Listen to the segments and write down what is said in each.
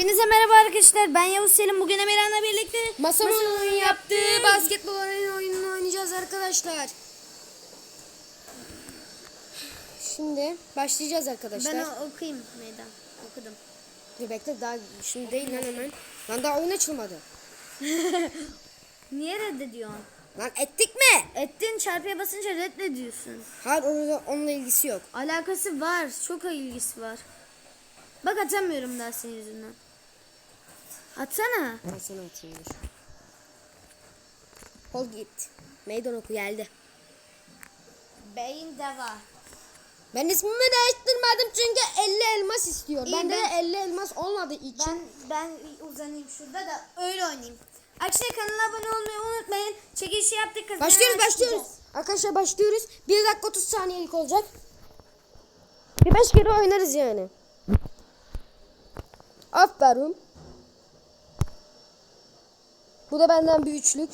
Hepinize merhaba arkadaşlar. Ben Yavuz Selim. Bugün Emirhan'la birlikte Masamın yaptığı basketbol oyununu oynayacağız arkadaşlar. Şimdi başlayacağız arkadaşlar. Ben okuyayım meydan. Okudum. Dur bekle daha şimdi değil lan hemen. Lan daha oyun açılmadı. Niye reddediyorsun? Lan ettik mi? Ettin çarpıya basınca reddediyorsun. Hayır onunla, onunla ilgisi yok. Alakası var. Çok ilgisi var. Bak atamıyorum daha senin yüzünden. Atsana. Ben sana atayım dur. Kol git. Meydan oku geldi. Beyin deva. Ben ismimi değiştirmedim çünkü 50 elmas istiyor. İyi, Bende ben- de 50 elmas olmadığı için. Ben ben uzanayım şurada da öyle oynayayım. Arkadaşlar kanala abone olmayı unutmayın. Çekilişi yaptık. kazanan Başlıyoruz başlıyoruz. Arkadaşlar başlıyoruz. 1 dakika 30 saniyelik olacak. Bir 5 kere oynarız yani. Aferin. Bu da benden bir üçlük.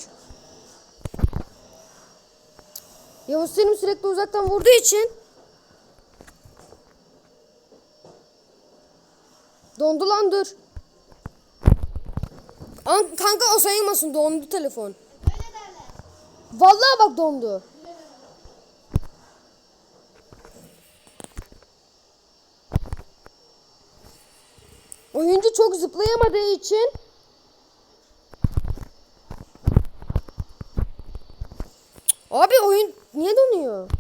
Yavuz Selim sürekli uzaktan vurduğu için Dondu lan dur. An kanka o sayılmasın dondu telefon. Vallahi bak dondu. Oyuncu çok zıplayamadığı için Abi oyun niye donuyor?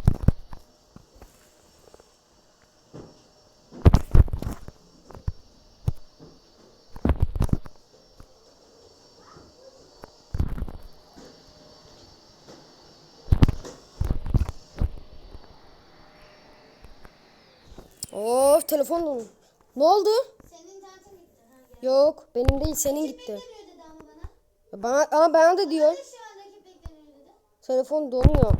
Of telefon donuyor. Ne oldu? Senin internetin gitti. Ha, gel. Yok benim değil senin gitti. Bana, ama bana da diyor. Şu an rakip bekleniyor dedi. Telefon donuyor.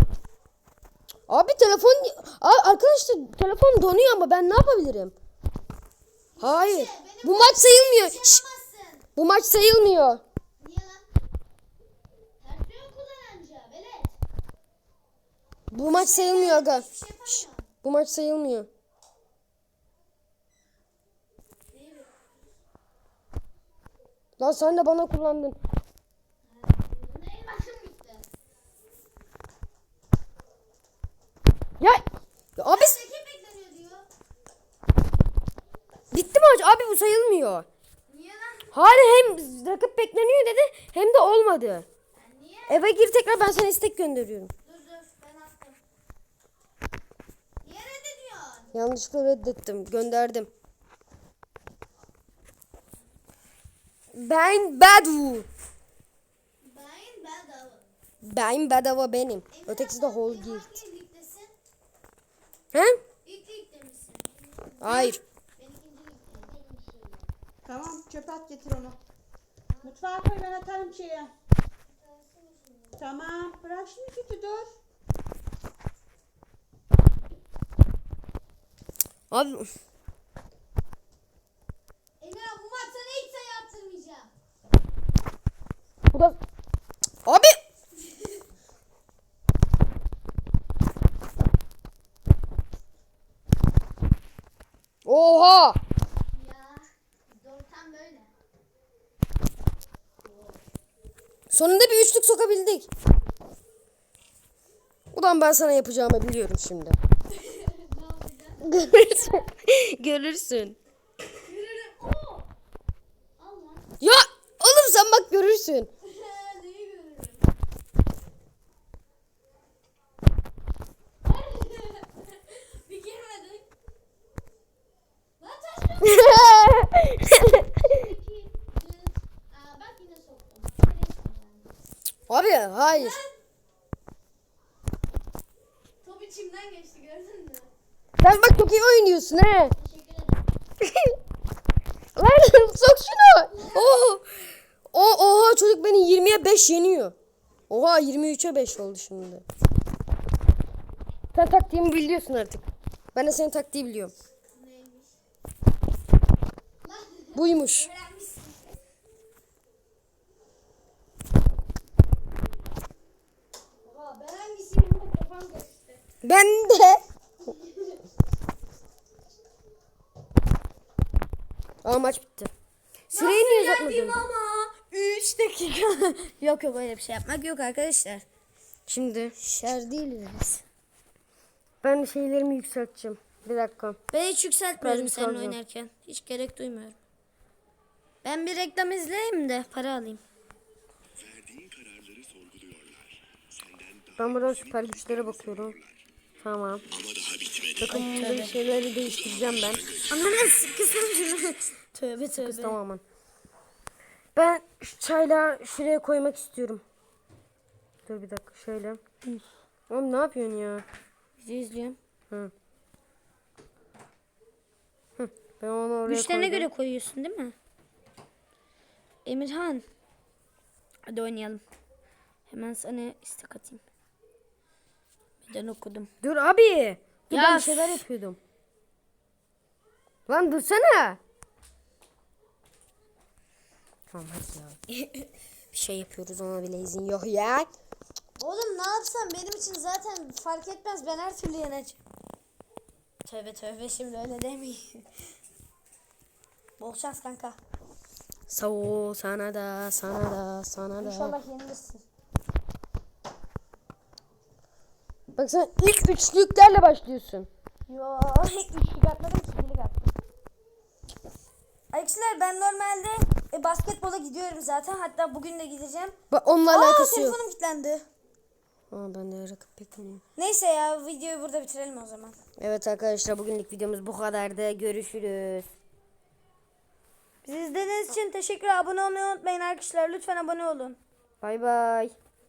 Abi telefon Abi arkadaşlar telefon donuyor ama ben ne yapabilirim? Hayır. Bu maç sayılmıyor. Şş, Yapamazsın. bu maç sayılmıyor. Kullanınca velet. Bu maç sayılmıyor aga. Hiçbir şey Şş, yapamam. bu maç sayılmıyor. Lan sen de bana kullandın. Ya, ya abi bitti maç. Abi bu sayılmıyor. Niye lan? Hayır hem rakip bekleniyor dedi hem de olmadı. Yani niye? Eve gir tekrar ben sana istek gönderiyorum. Dur dur ben attım. Niye reddediyorsun? Yanlışlıkla reddettim. Gönderdim. Ben Badu. Ben bedava. Ben bedava benim. Emre Ötekisi de whole gift. He? İlk ligde misin? Hayır. Tamam çöpe at getir onu. Mutfağa koy ben atarım şeye. Tamam bırak şimdi kötü dur. Abi Emre abi, bu maç sana hiç sayı attırmayacağım. bu da Abi Oha! Ya doğru tam böyle. Sonunda bir üçlük sokabildik. Ulan ben sana yapacağımı biliyorum şimdi. Görürsün. Görürsün. Ya oğlum sen bak görürsün. Abi hayır. Top içimden geçti gördün mü? Sen bak çok iyi oynuyorsun he. Teşekkür ederim. Lan sok şunu. Oo. O oha çocuk beni 20'ye 5 yeniyor. Oha 23'e 5 oldu şimdi. Sen taktiğimi biliyorsun artık. Ben de senin taktiği biliyorum. Neymiş? Buymuş. Ben de. Aa maç bitti. Süreyi niye uzatmadın? ama 3 dakika. yok yok öyle bir şey yapmak yok arkadaşlar. Şimdi Şer değiliz ben şeylerimi yükselteceğim. Bir dakika. Ben hiç yükseltmiyorum seninle oynarken. Hiç gerek duymuyorum. Ben bir reklam izleyeyim de para alayım. Ben buradan süper güçlere bakıyorum. Tamam. Bakın bu şeyleri değiştireceğim ben. Ananı sıkısın şunu. tövbe tövbe. Tamamen. Ben şu çayla şuraya koymak istiyorum. Dur bir dakika şöyle. Oğlum ne yapıyorsun ya? Video izliyorum. Hı. Hı. Ben onu oraya Güçlerine koydum. göre koyuyorsun değil mi? Emirhan. Hadi oynayalım. Hemen sana istek atayım. Neden okudum? Dur abi. Dur ben bir şeyler yapıyordum. Lan dursana. Tamam hadi ya. bir şey yapıyoruz ona bile izin yok ya. Oğlum ne yapsam benim için zaten fark etmez. Ben her türlü yeneceğim. Tövbe tövbe şimdi öyle demeyin. Bol şans kanka. Sağ ol sana da sana da sana da. İnşallah yenilirsin. Bak sen ilk üçlüklerle başlıyorsun. Yo, üçlük atmadım, ikilik attım. Arkadaşlar ben normalde e, basketbola gidiyorum zaten. Hatta bugün de gideceğim. Bak onunla Aa alakası yok. telefonum kilitlendi. Aa, ben de rakip bekleniyorum. Neyse ya videoyu burada bitirelim o zaman. Evet arkadaşlar bugünlük videomuz bu kadardı. Görüşürüz. Bizi izlediğiniz için teşekkür Abone olmayı unutmayın arkadaşlar. Lütfen abone olun. Bay bay.